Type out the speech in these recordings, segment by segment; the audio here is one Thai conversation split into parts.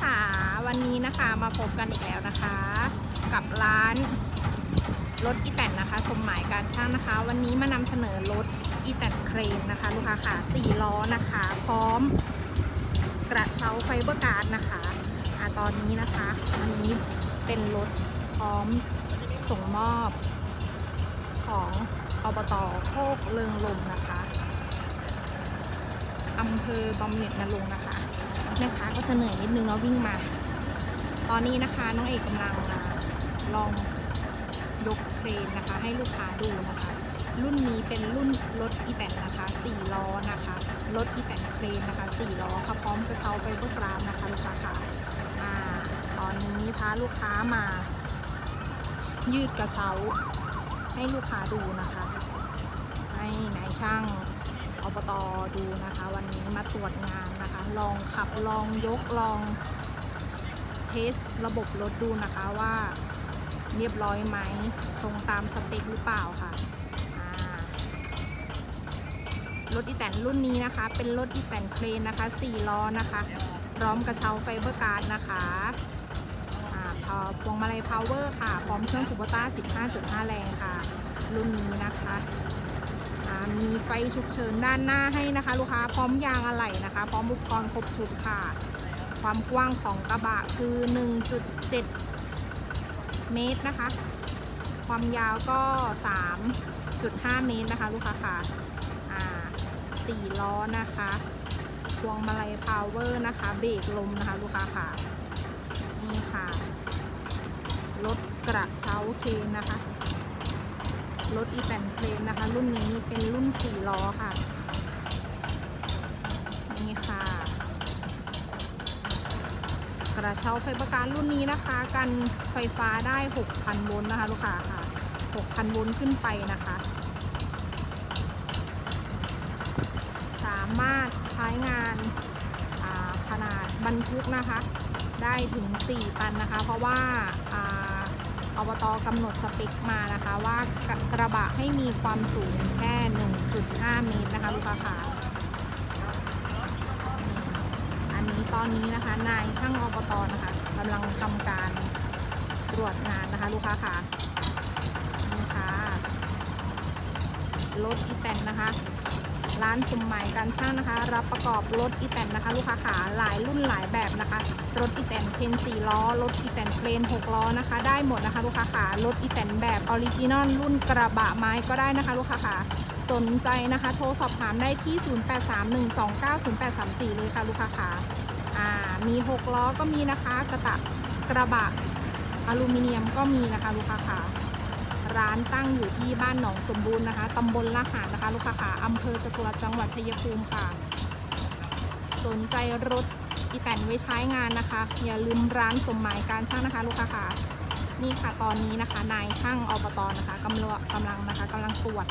ค่ะ วันนี้นะคะมาพบกันอีกแล้วนะคะ กับร้านรถอีแตนนะคะสมหมายการช่างนะคะ วันนี้มานำเสนอรถอีแตนเครนนะคะ ลูกค้าค่ะสี่ล้อนะคะ พร้อมกระเช้าไฟเบอร์การ์ดนะคะอะตอนนี้นะคะอันนี้เป็นรถพร้อมส่งมอบของอบตโคกเลิงลมนะคะอำเภอบำเหน็จนรงนะคะ ม่ค้าก็จะเหนื่อยนิดนึงเนาะวิ่งมา ตอนนี้นะคะน้องเอกกำลังอ่าลองยกเครนนะคะ ให้ลูกค้าดูนะคะ รุ่นนี้เป็นรุ่นรถอีแตนนะคะ4ล้อนะคะรถอีแตนเครนนะคะ4ล้อค่ะพร้อมกระเช้าไฟเบอร์กรามนะคะลูกค้าค่ะตอนนี้พาลูกค้ามา ยืดกระเช้า ให้ลูกค้าดูนะคะ ให้นายช่างอบตดูนะคะ วันนี้มาตรวจงานนะคะ ลองขับลองยกลองเทสระบบรถดูนะคะว่าเรียบร้อยไหมตรงตามสเปคหรือเปล่าค่ะรถอีแตนรุ่นนี้นะคะ เป็นรถอีแตนเครนนะคะ4ล้อนะคะ พร้อมกระเช้าไฟเบอร์การ์ดนะคะอ่าพอพวงมาลัยพาวเวอร์ค่ะ พร้อมเครื่องคูโบต้า 15.5 แรงค่ะ รุ่นนี้นะคะ มีไฟฉุกเฉินด้านหน้าให้นะคะ ลูกค้าพร้อมยางอะไหล่นะคะ พร้อมอุปกรณ์ครบชุดค่ะ ความกว้างของกระบะคือ 1.7 เมตรนะคะ ความยาวก็ 3.5 เมตรนะคะ ลูกค้าค่ะสี่ล้อนะคะพวงมาลัยพาวเวอร์นะคะ เบรกลมนะคะ ลูกค้าค่ะ นี่ค่ะ รถกระเช้าเคนนะคะ รถอีแตนเครนนะคะ รุ่นนี้เป็นรุ่น4ล้อค่ะ นี่ค่ะ กระเช้าไฟประการรุ่นนี้นะคะ กันไฟฟ้าได้ 6,000โวลต์นะคะ ลูกค้าค่ะ 6,000โวลต์ขึ้นไปนะคะ สามารถใช้งานขนาดบรรทุกนะคะ ได้ถึง 4 ตันนะคะ เพราะว่า อ่าอบตกำหนดสเปคมานะคะว่ากระกระบะให้มีความสูงแค่ 1.5 เมตรนะคะลูกค้าค่ะอันนี้ตอนนี้นะคะนายช่างอบตนะคะกำลังทำการตรวจงานนะคะ ลูกค้าค่ะนี่ค่ะรถอีแตนนะคะ ร้านสมหมายการช่างนะคะ รับประกอบรถอีแตนนะคะ ลูกค้าขาหลายรุ่นหลายแบบนะคะ รถอีแตนเครน4ล้อ รถอีแตนเครน6ล้อนะคะ ได้หมดนะคะ ลูกค้าขารถอีแตนแบบออริจินอลรุ่นกระบะไม้ก็ได้นะคะ ลูกค้าขาสนใจนะคะ โทรสอบถามได้ที่ 0831290834 เลยค่ะลูกค้าขาอ่ามี6ล้อก็มีนะคะ กระตะกระบะอลูมิเนียมก็มีนะคะ ลูกค้าขา ร้านตั้งอยู่ที่บ้านหนองสมบูรณ์นะคะตำบลละหารนะคะ ลูกค้าค่ะอำเภอจตุรัสจังหวัดชัยภูมิค่ะ สนใจรถอีแตนไว้ใช้งานนะคะ อย่าลืมร้านสมหมายการช่างนะคะ ลูกค้าค่ะนี่ค่ะตอนนี้นะคะ นายช่างอบตนะคะกำลังกำลังนะคะกำลังตรวจ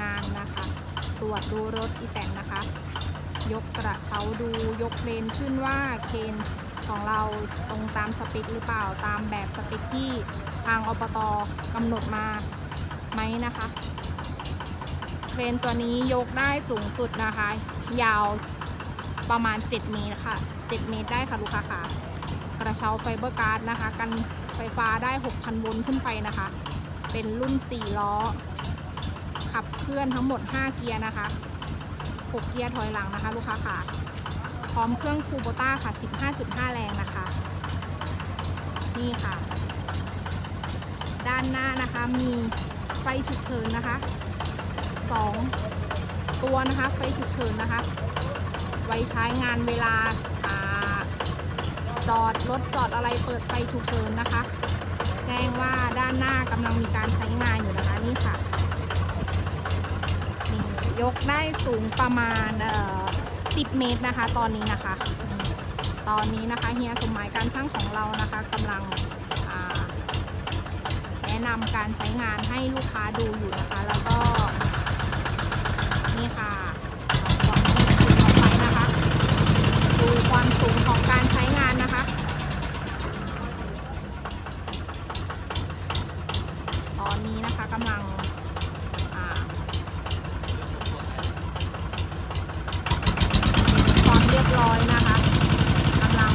งานนะคะ ตรวจดูรถอีแตนนะคะ ยกกระเช้าดูยกเครนขึ้นว่าเคน ของเราตรงตามสเปคหรือเปล่าตามแบบสเปคที่ทางอบตกำหนดมาไหมนะคะเครนตัวนี้ยกได้สูงสุดนะคะ ยาวประมาณ 7 เมตรค่ะ 7 เมตรได้ค่ะลูกค้าค่ะ กระเช้าไฟเบอร์การ์ดนะคะ กันไฟฟ้าได้ 6,000 โวลต์ขึ้นไปนะคะ เป็นรุ่น 4 ล้อ ขับเคลื่อนทั้งหมด 5 เกียร์นะคะ 6 เกียร์ถอยหลังนะคะ ลูกค้าค่ะ พร้อมเครื่องคูโบต้าค่ะ 15.5 แรงนะคะ นี่ค่ะ ด้านหน้านะคะมีไฟฉุกเฉินนะคะ 2 ตัวนะคะ ไฟฉุกเฉินนะคะ ไว้ใช้งานเวลาจอดรถจอดอะไรเปิดไฟฉุกเฉินนะคะ แจ้งว่าด้านหน้ากำลังมีการใช้งานอยู่นะคะนี่ค่ะนี่ยกได้สูงประมาณเอ่อ 10 เมตรนะคะ ตอนนี้นะคะ ตอนนี้นะคะเฮียสมหมายการช่างของเรานะคะกำลังแนะนำการใช้งานให้ลูกค้าดูอยู่นะคะ แล้วก็ นี่ค่ะความสูงของไฟนะคะ ดูความสูงของการใช้งานนะคะ ตอนนี้นะคะกำลังอ่าความเรียบร้อยนะคะกำลัง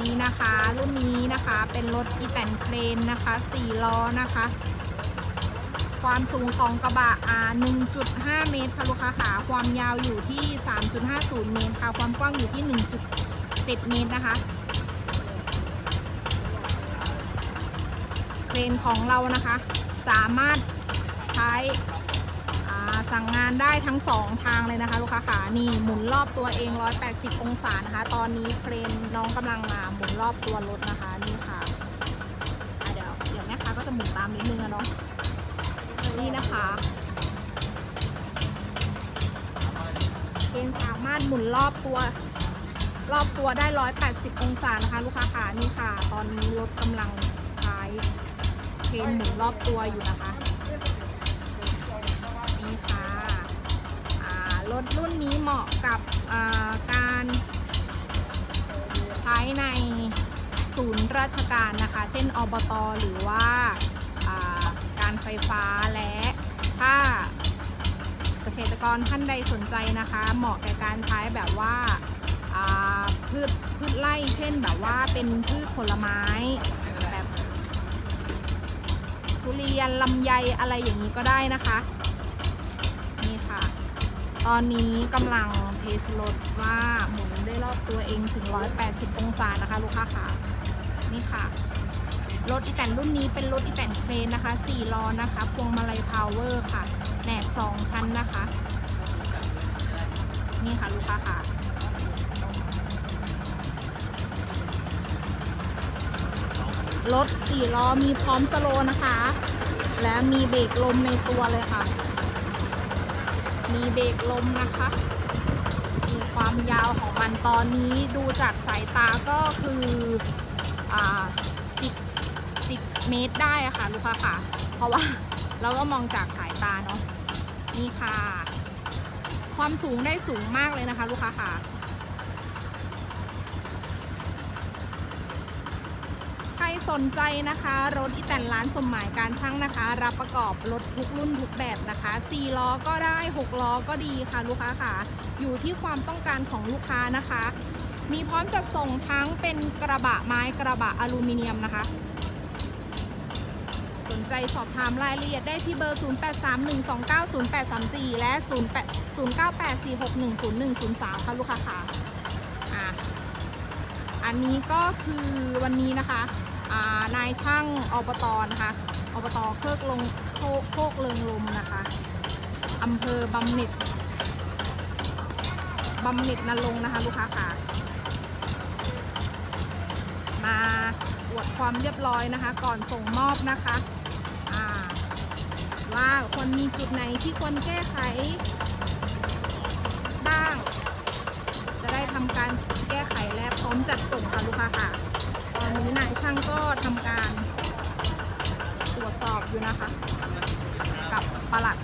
นี่นะคะ รุ่นนี้นะคะ เป็นรถอีแตนเครนนะคะ4ล้อนะคะ ความสูงของกระบะอ่า1.5 เมตรค่ะลูกค้าขาความยาวอยู่ที่ 3.50 เมตรค่ะ ความกว้างอยู่ที่ 1.7 เมตรนะคะ เครนของเรานะคะ สามารถใช้อ่าสั่งงานได้ทั้งสองทางเลยนะคะ ลูกค้าขานี่หมุนรอบตัวเอง 180 องศานะคะ ตอนนี้เครนน้องกำลังอ่าหมุนรอบตัวรถนะคะนี่ เดี๋ยวเดี๋ยวแม่ค้าก็จะหมุนตามนิดนึงอะเนาะนี่นะคะเกณฑ์สามารถหมุนรอบตัว รอบตัวได้ 180 องศานะคะ ลูกค้าค่ะนี่ค่ะ ตอนนี้รถกำลังใช้เคนหมุนรอบตัวอยู่นะคะนี่ค่ะรถรุ่นนี้เหมาะกับการใช้ใน ศูนย์ราชการนะคะ เช่นอบต หรือว่าการไฟฟ้าและถ้าเกษตรกรท่านใดสนใจนะคะ เหมาะแก่การใช้แบบว่าอ่าพืชพืชไร่เช่นแบบว่าเป็นพืชผลไม้แบบทุเรียนลำไยอะไรอย่างนี้ก็ได้นะคะนี่ค่ะ ตอนนี้กำลังเทสรถว่าหมุนได้รอบตัวเองถึง 180 องศานะคะ ลูกค้าค่ะ นี่ค่ะ รถอีแตนรุ่นนี้เป็นรถอีแตนเครนนะคะ4ล้อนะคะ พวงมาลัยพาวเวอร์ค่ะแหนบ2ชั้นนะคะ นี่ค่ะลูกค้าค่ะรถ4ล้อมีพร้อมสโลนะคะ และมีเบรกลมในตัวเลยค่ะ มีเบรกลมนะคะ มีความยาวของมันตอนนี้ดูจากสายตาก็คือ อ่าสิบสิบเมตรได้อะค่ะ ลูกค้าค่ะ เพราะว่าเราก็มองจากสายตาเนาะนี่ค่ะ ความสูงได้สูงมากเลยนะคะ ลูกค้าค่ะ ใครสนใจนะคะ รถอีแตนร้านสมหมายการช่างนะคะ รับประกอบรถทุกรุ่นทุกแบบนะคะ4ล้อก็ได้ 6 ล้อก็ดีค่ะ ลูกค้าค่ะ อยู่ที่ความต้องการของลูกค้านะคะ มีพร้อมจัดส่งทั้งเป็นกระบะไม้กระบะอลูมิเนียมนะคะ สนใจสอบถามรายละเอียดได้ที่เบอร์ 0831290834 และ 0984610103 ค่ะลูกค้าค่ะอะ อันนี้ก็คือวันนี้นะคะานายช่างอบตนะคะอบตเคิกลงโคโคกเลิงลมนะคะอำเภอบำเหน็จบำเหน็จนรงนะคะ ลูกค้าค่ะ มาตรวจความเรียบร้อยนะคะ ก่อนส่งมอบนะคะว่าควรมีจุดไหนที่ควรแก้ไข บ้าง จะได้ทำการแก้ไขและพร้อมจัดส่งค่ะลูกค้าค่ะ ตอนนี้นายช่างก็ทำการตรวจสอบอยู่นะคะ กับปลัด